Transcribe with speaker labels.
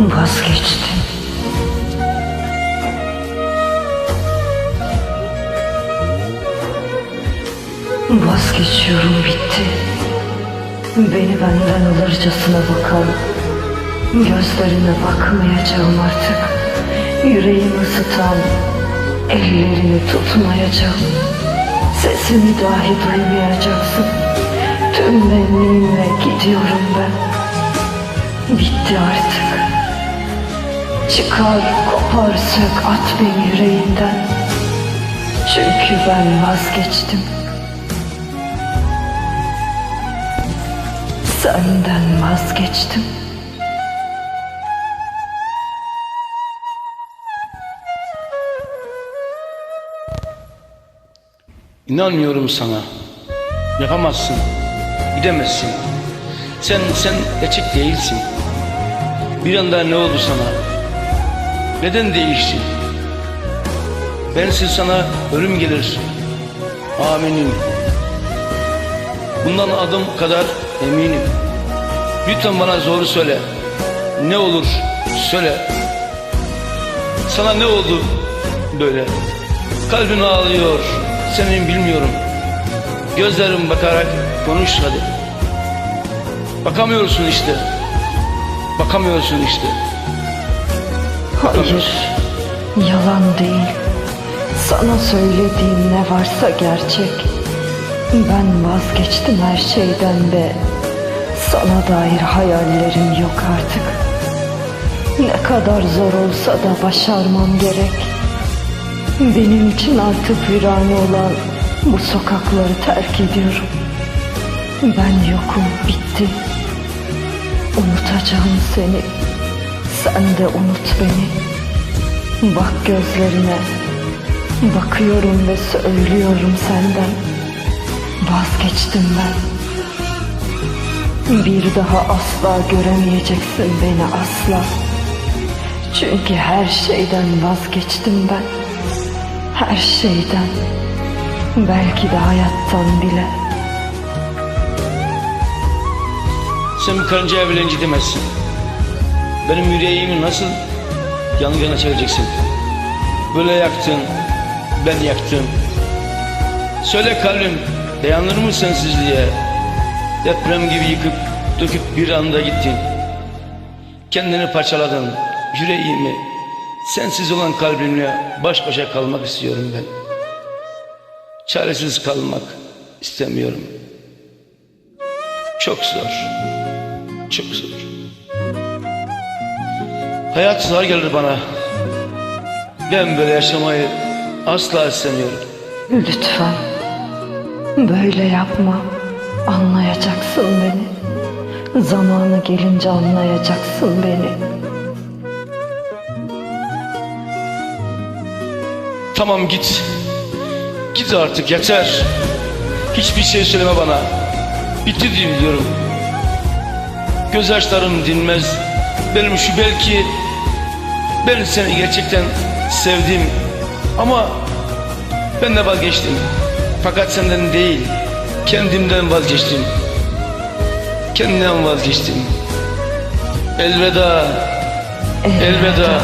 Speaker 1: Vazgeçtim. Vazgeçiyorum bitti. Beni benden alırcasına bakan Gözlerine bakmayacağım artık. Yüreğimi ısıtan Ellerini tutmayacağım. Sesimi dahi duymayacaksın. Tüm benliğimle gidiyorum ben. Bitti artık Çıkar kopar sök at beni yüreğinden Çünkü ben vazgeçtim Senden vazgeçtim
Speaker 2: İnanmıyorum sana. Yapamazsın. Gidemezsin. Sen sen gerçek değilsin. Bir anda ne oldu sana? Neden değiştin? Bensiz sana ölüm gelir. Aminim. Bundan adım kadar eminim. Lütfen bana doğru söyle. Ne olur söyle. Sana ne oldu böyle? Kalbin ağlıyor. Senin bilmiyorum. Gözlerim bakarak konuş hadi. Bakamıyorsun işte. Bakamıyorsun işte.
Speaker 1: Hayır, yalan değil. Sana söylediğim ne varsa gerçek. Ben vazgeçtim her şeyden de sana dair hayallerim yok artık. Ne kadar zor olsa da başarmam gerek. Benim için artık virane olan bu sokakları terk ediyorum. Ben yokum, bitti. Unutacağım seni. Sen de unut beni. Bak gözlerine. Bakıyorum ve söylüyorum senden. Vazgeçtim ben. Bir daha asla göremeyeceksin beni asla. Çünkü her şeyden vazgeçtim ben. Her şeyden. Belki de hayattan bile.
Speaker 2: Sen karıncaya bile incitmezsin. Benim yüreğimi nasıl yangına çekeceksin? Böyle yaktın, ben yaktım. Söyle kalbim, dayanır mı sensizliğe? Deprem gibi yıkıp döküp bir anda gittin. Kendini parçaladın, yüreğimi. Sensiz olan kalbimle baş başa kalmak istiyorum ben. Çaresiz kalmak istemiyorum. Çok zor. Çok zor. Hayat zor gelir bana. Ben böyle yaşamayı asla istemiyorum.
Speaker 1: Lütfen. Böyle yapma. Anlayacaksın beni. Zamanı gelince anlayacaksın beni.
Speaker 2: Tamam git. Git artık yeter. Hiçbir şey söyleme bana. Bitti diye biliyorum. Gözyaşlarım dinmez. Benim şu belki ben seni gerçekten sevdim. Ama ben de vazgeçtim. Fakat senden değil, kendimden vazgeçtim. Kendimden vazgeçtim. Elveda, elveda.